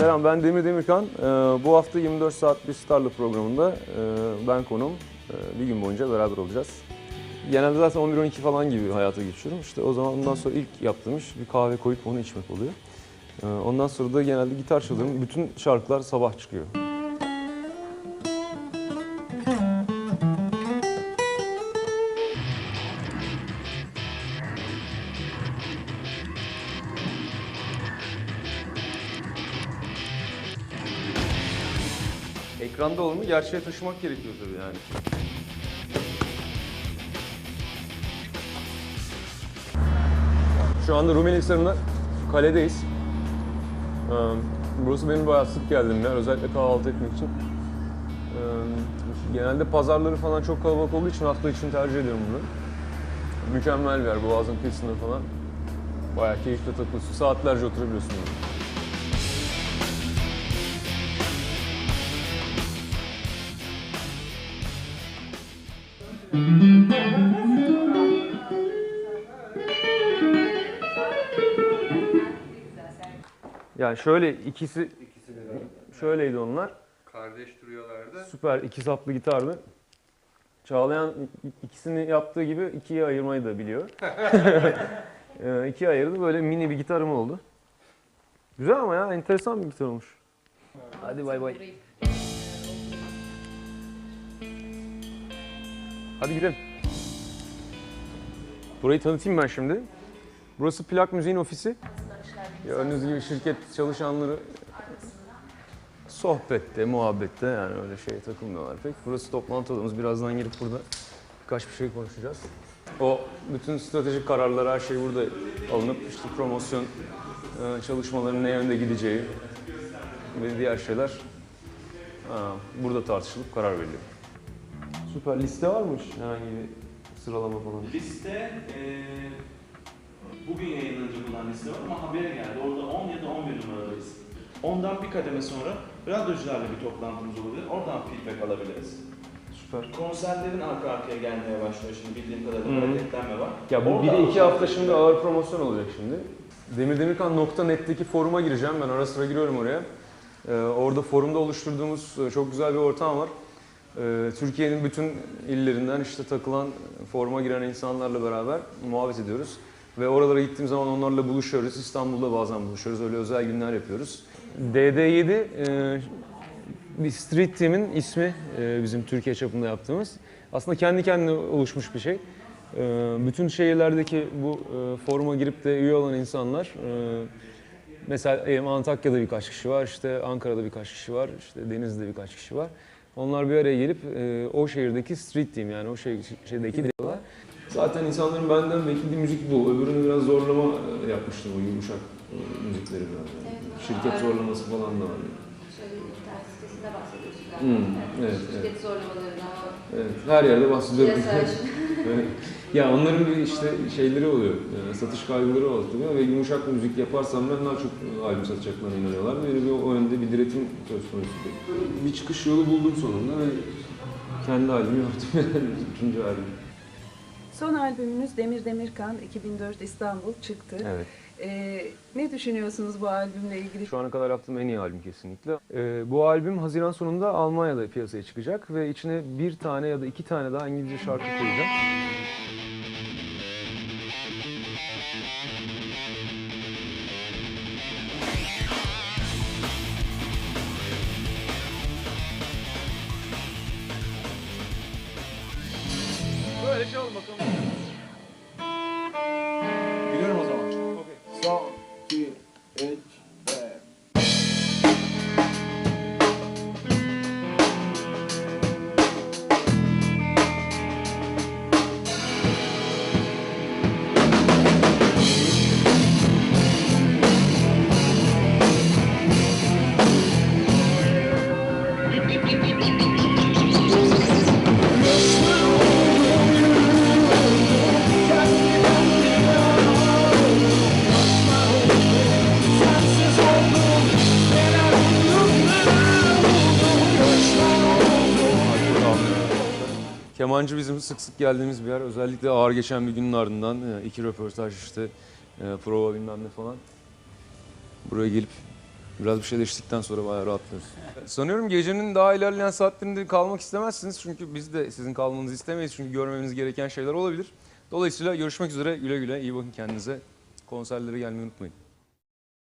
Selam ben Demir Demirkan. Ee, bu hafta 24 saat bir Starlı programında e, ben konum bir gün boyunca beraber olacağız. Genelde zaten 11-12 falan gibi hayata geçiyorum. İşte o zaman ondan sonra ilk yaptığım iş bir kahve koyup onu içmek oluyor. Ee, ondan sonra da genelde gitar çalıyorum. Bütün şarkılar sabah çıkıyor. Ekranda olanı gerçeğe taşımak gerekiyor tabii yani. Şu anda Rumeli Hisarı'nda kaledeyiz. Ee, Burası benim bayağı sık geldiğim yer. Özellikle kahvaltı etmek için. Ee, Genelde pazarları falan çok kalabalık olduğu için hafta için tercih ediyorum bunu. Mükemmel bir yer. Boğazın kıyısında falan. Bayağı keyifli takılıyorsun. Saatlerce oturabiliyorsun. burada. Yani şöyle ikisi İkisi de böyle. şöyleydi onlar. Kardeş duruyorlardı. Süper iki saplı gitardı. Çağlayan ikisini yaptığı gibi ikiye ayırmayı da biliyor. Ee, ikiye ayırdı böyle mini bir gitarım oldu. Güzel ama ya enteresan bir gitar olmuş. Hadi bay bay. Hadi gidelim. Burayı tanıtayım ben şimdi. Burası plak müziğin ofisi. Gördüğünüz gibi şirket çalışanları sohbette, muhabbette yani öyle şeye takılmıyorlar pek. Burası toplantı odamız. Birazdan gelip burada birkaç bir şey konuşacağız. O bütün stratejik kararlar her şey burada alınıp işte promosyon e, çalışmalarının ne yönde gideceği ve diğer şeyler ha, burada tartışılıp karar veriliyor. Süper. Liste var mı herhangi bir sıralama falan? Liste eee bugün yayınlanacak olan liste var ama habere geldi. Orada 10 ya da 11 numaradayız. Ondan bir kademe sonra radyocularla bir toplantımız olabilir. Oradan feedback alabiliriz. Süper. Konserlerin arka arkaya gelmeye başlıyor şimdi bildiğim Hı kadarıyla hı. hareketlenme var. Ya bu Orada bir de iki alacağız. hafta şimdi ağır promosyon olacak şimdi. Demirdemirkan.net'teki foruma gireceğim. Ben ara sıra giriyorum oraya. Ee, orada forumda oluşturduğumuz e, çok güzel bir ortam var. Ee, Türkiye'nin bütün illerinden işte takılan, foruma giren insanlarla beraber muhabbet ediyoruz. Ve oralara gittiğim zaman onlarla buluşuyoruz. İstanbul'da bazen buluşuyoruz. Öyle özel günler yapıyoruz. DD7 e, bir street team'in ismi e, bizim Türkiye çapında yaptığımız. Aslında kendi kendine oluşmuş bir şey. E, bütün şehirlerdeki bu foruma girip de üye olan insanlar mesela Antakya'da birkaç kişi var, işte Ankara'da birkaç kişi var, işte Denizli'de birkaç kişi var. Onlar bir araya gelip e, o şehirdeki street team yani o şey, şeydeki diyorlar. Zaten insanların benden beklediği müzik bu. Öbürünü biraz zorlama e, yapmıştım o yumuşak e, müzikleri biraz. Yani. Evet. Şirket zorlaması falan da var. Şöyle bir sitesinde bahsediyorsun Hmm, evet, Şirket zorlamalarına, Evet, her yerde bahsediyorum. Evet. ya onların bir işte şeyleri oluyor, yani satış kaygıları oluyor ve yumuşak müzik yaparsam ben daha çok albüm satacaklarına inanıyorlar. Böyle bir o yönde bir diretim söz konusu. Bir çıkış yolu buldum sonunda ve kendi albümü yaptım. Üçüncü albüm. Son albümünüz Demir Demirkan 2004 İstanbul çıktı. Evet. Ee, ne düşünüyorsunuz bu albümle ilgili? Şu ana kadar yaptığım en iyi albüm kesinlikle. Ee, bu albüm Haziran sonunda Almanya'da piyasaya çıkacak ve içine bir tane ya da iki tane daha İngilizce şarkı koyacağım. Böyle çalın bakalım. Kemancı bizim sık sık geldiğimiz bir yer. Özellikle ağır geçen bir günün ardından e, iki röportaj işte e, prova bilmem ne falan. Buraya gelip Biraz bir şeyler içtikten sonra bayağı rahatlıyoruz. Sanıyorum gecenin daha ilerleyen saatlerinde kalmak istemezsiniz. Çünkü biz de sizin kalmanızı istemeyiz. Çünkü görmemiz gereken şeyler olabilir. Dolayısıyla görüşmek üzere. Güle güle. iyi bakın kendinize. Konserlere gelmeyi unutmayın.